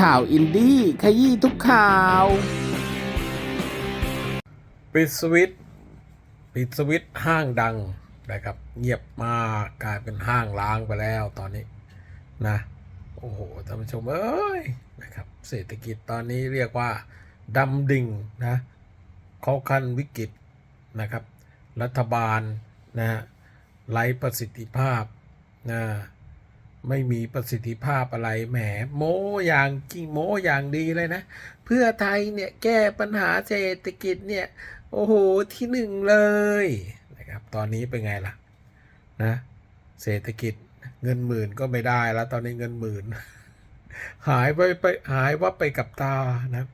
ข่าวอินดี้ขยี้ทุกข่าว ปิดสวิตปิดสวิตห้างดังนะครับ เงียบมากกลายเป็นห้างล้างไปแล้วตอนนี้นะ โอ้โหท่านผู้ชมเอ้ยนะครับ เศรษฐกิจตอนนี้เรียกว่าดำดิ่งนะเขาคันวิกฤตนะครับ รัฐบาลนะฮะไร้ประสิทธิภาพนะ ไม่มีประสิทธิภาพอะไรแหมโม้อย่างจริงโม้อย่างดีเลยนะ เพื่อไทยเนี่ยแก้ปัญหาเศรษฐกิจเนี่ย โอ้โหที่หนึ่งเลยนะครับตอนนี้เป็นไงล่ะนะเศรษฐกิจเงินหมื่นก็ไม่ได้แล้ว ตอนนี้เงินหมื่น หายไปไปหายว่าไปกับตานะ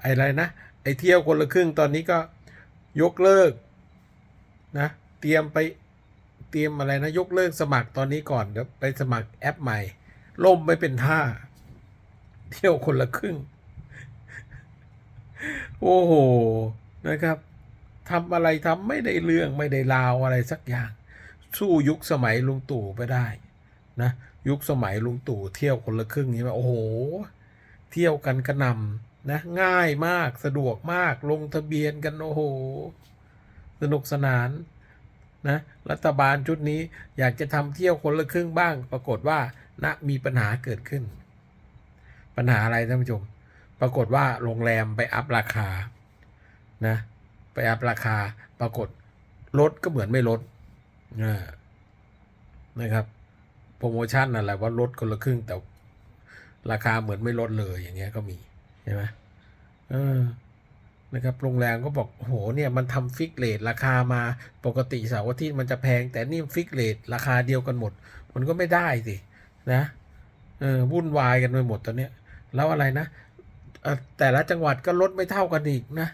ไอะไรนะไอเที่ยวคนละครึ่งตอนนี้ก็ยกเลิกนะเตรียมไป ตรียมอะไรนะ ยกเลิกสมัครตอนนี้ก่อนเดี๋ยวไปสมัครแอปใหม่ ล่มไม่เป็นท่า เที่ยวคนละครึ่ง โอ้โหนะครับทำอะไรทำไม่ได้เรื่องไม่ได้ราวอะไรสักอย่าง สู้ยุคสมัยลุงตู่ไปได้นะยุคสมัยลุงตู่เที่ยวคนละครึ่งนี้ว่าโอ้โห เที่ยวกันกระนำนะง่ายมากสะดวกมากลงทะเบียนกันโอ้โห สนุกสนาน นะรัฐบาลชุดนี้อยากจะทำเที่ยวคนละครึ่งบ้าง ปรากฏว่านะมีปัญหาเกิดขึ้น ปัญหาอะไรท่านผู้ชม ปรากฏว่าโรงแรมไปอัพราคานะไปอัพราคาปรากฏลดก็เหมือนไม่ลดนะครับโปรโมชั่นอะไรว่าลดคนละครึ่งแต่ราคาเหมือนไม่ลดเลยอย่างเงี้ยก็มีใช่ไหมเออ นะครับโรงแรมก็บอกโหเนี่ยมันทำฟิกเลทราคามาปกติเสาร์อาทิตย์มันจะแพง แต่นี่ฟิกเลทราคาเดียวกันหมด มันก็ไม่ได้สินะเออวุ่นวายกันไปหมดตอนเนี้ยแล้วอะไรนะแต่ละจังหวัดก็ลดไม่เท่ากันอีกนะ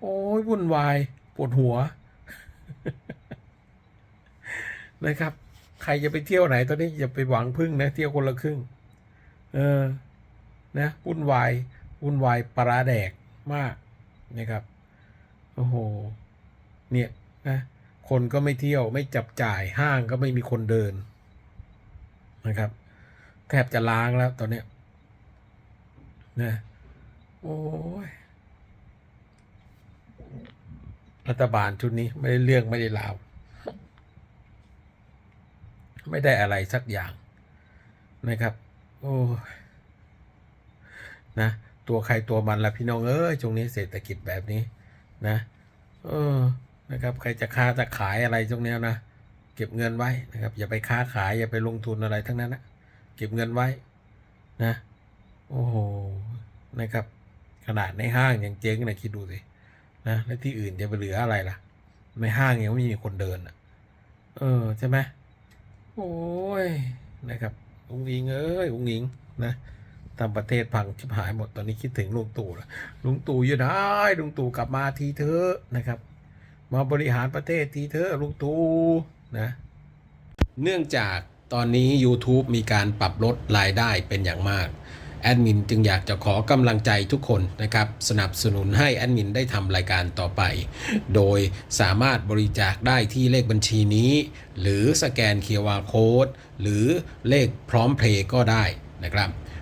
โอ้ยวุ่นวายปวดหัวนะครับ ใครจะไปเที่ยวไหนตอนนี้อย่าไปหวังพึ่งนะเที่ยวคนละครึ่ง เออนะวุ่นวายวุ่นวายปลาแดกมาก นะครับ โอ้โห เนี่ยนะคนก็ไม่เที่ยวไม่จับจ่ายห้างก็ไม่มีคนเดินนะครับแทบจะล้างแล้วตอนเนี้ยนะโอ้ยรัฐบาลชุดนี้ไม่ได้เรื่องไม่ได้ราว ไม่ได้อะไรสักอย่างนะครับ โอ้นะ ตัวใครตัวมันละพี่น้องเอ้ยช่วงนี้เศรษฐกิจแบบนี้นะ เออนะครับ ใครจะค้าจะขายอะไรช่วงนี้นะเก็บเงินไว้นะครับ อย่าไปค้าขายอย่าไปลงทุนอะไรทั้งนั้นนะเก็บเงินไว้นะโอ้โหนะครับ ขนาดในห้างยังเจ๊งนะคิดดูสินะแล้วที่อื่นจะไปเหลืออะไรล่ะในห้างยังไม่มีคนเดินอะ เออใช่ไหมโอ้ยนะครับอุ้งอิงเอ้ยอุ้งอิงนะ ทำประเทศพังชิบหายหมดตอนนี้คิดถึงลุงตู่ละลุงตู่อยู่ไหนลุงตู่กลับมาทีเถอะนะครับ มาบริหารประเทศทีเถอะลุงตู่นะเนื่องจากตอนนี้ YouTube มีการปรับลดรายได้เป็นอย่างมากแอดมินจึงอยากจะขอกำลังใจทุกคนนะครับ สนับสนุนให้แอดมินได้ทำรายการต่อไป โดยสามารถบริจาคได้ที่เลขบัญชีนี้ หรือสแกน QR Code หรือเลขพร้อมเพลย์ก็ได้นะครับ